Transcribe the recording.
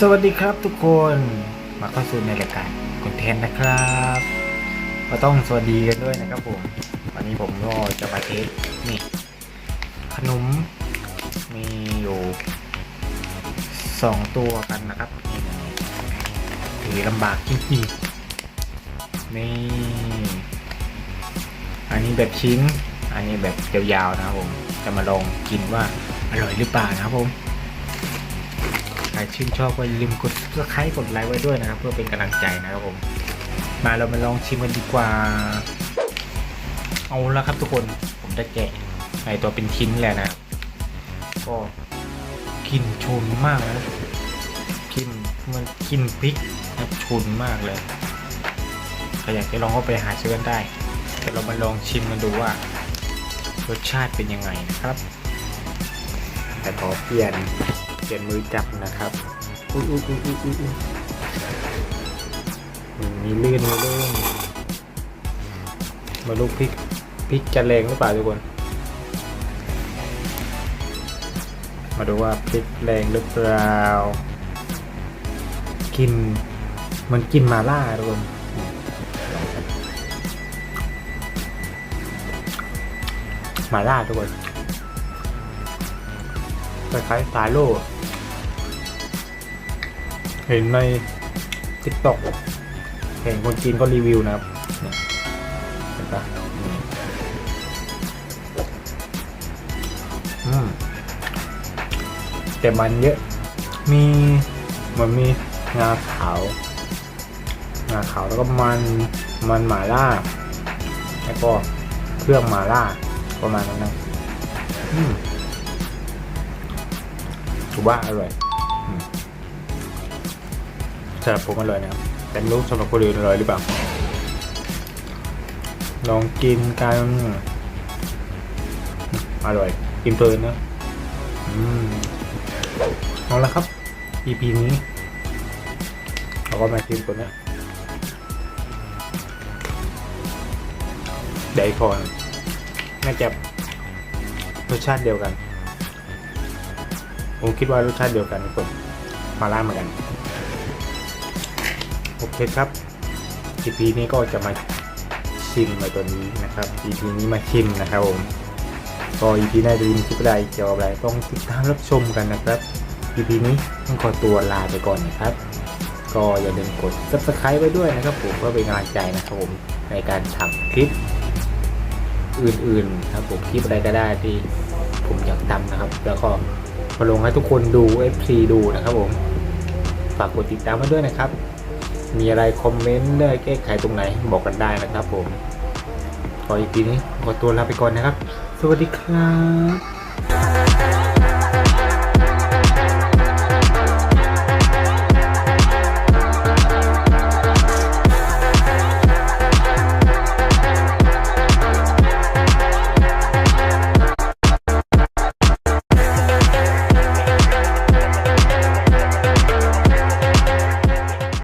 สวัสดีครับทุกคนมาเข้าสู่ในรายการคอนเทนต์นะครับก็ต้องสวัสดีกันด้วยนะครับผมวันนี้ผมก็จะมาเทสนี่ขนมมีอยู่สองตัวกันนะครับถือลำบากจริงๆนี่อันนี้แบบชิ้น อันนี้แบบยาวๆนะครับผมจะมาลองกินว่าอร่อยหรือเปล่านะครับผม ชื่นชอบก็อย่าลืมกด subscribe กดไลค์ไว้ด้วยนะครับ เพื่อเป็นกำลังใจนะครับผม มาเรามาลองชิมกันดีกว่า เอาละครับทุกคนผมจะแกะในตัวเป็นชิ้นแหละนะก็กลิ่นชุนมากนะกลิ่นมันกลิ่นพริกนะชุนมากเลยใครอยากจะลองก็ไปหาซื้อกันได้แต่เรามาลองชิมกันดูว่ารสชาติเป็นยังไงนะครับ แต่ขอเปลี่ยน เปลี่ยนมือจับนะครับอุ้ยอุ้ยอุ้ยอุ้ยอุ้ยมมีลื่นมีลื่นมาลูกพริกพริกจะแรงหรือเปล่าทุกคน มาดูว่าพริกแรงหรือเปล่ากินมันกินมาล่าทุกคนมาล่าทุกคน คล้ายๆสาโล่เห็นในติ๊กต็อกเห็นคนจีนก็รีวิวนะครับเห็นปะอืมแต่มันเยอะ มีมันมีงาขาว งาขาวแล้วก็มัน มันหมาล่า แล้วก็เครื่องหมาล่าประมาณนั้นนะอืม ว่าอร่อยสำหรับผมอร่อยนะครับแต่ไม่รู้สำหรับคนอื่นอร่อยหรือเปล่า ลองกินกันอร่อยกินเพลินนะอืมเอาละครับ EP นี้เราก็มาชิมตัวเนี้ยเดี๋ยวอีกคนน่าจะรสชาติเดียวกัน ผมคิดว่ารสชาติเดียวกันทุกคนมาล่าเหมือนกัน โอเคครับ EP นี้ก็จะมาชิมในตัวนี้นะครับ EP นี้มาชิมนะครับผมก็ EP หน้าจะมีคลิปอะไรเกี่ยวกับอะไรต้องติดตามรับชมกันนะครับ EP นี้ต้องขอตัวลาไปก่อนนะครับ ก็อย่าลืมกด subscribe ไว้ด้วยนะครับผมเพื่อเป็นกำลังใจนะครับผมในการทำคลิปอื่นๆครับผมคลิปอะไรก็ได้ที่ผมอยากทำนะครับ แล้วก็ มาลงให้ทุกคนดู FC ดูนะครับผมฝากกดติดตามมาด้วยนะครับ มีอะไรคอมเมนต์ได้แก้ไขตรงไหนบอกกันได้นะครับผมขออีกทีนี้ขอตัวลาไปก่อนนะครับ สวัสดีครับ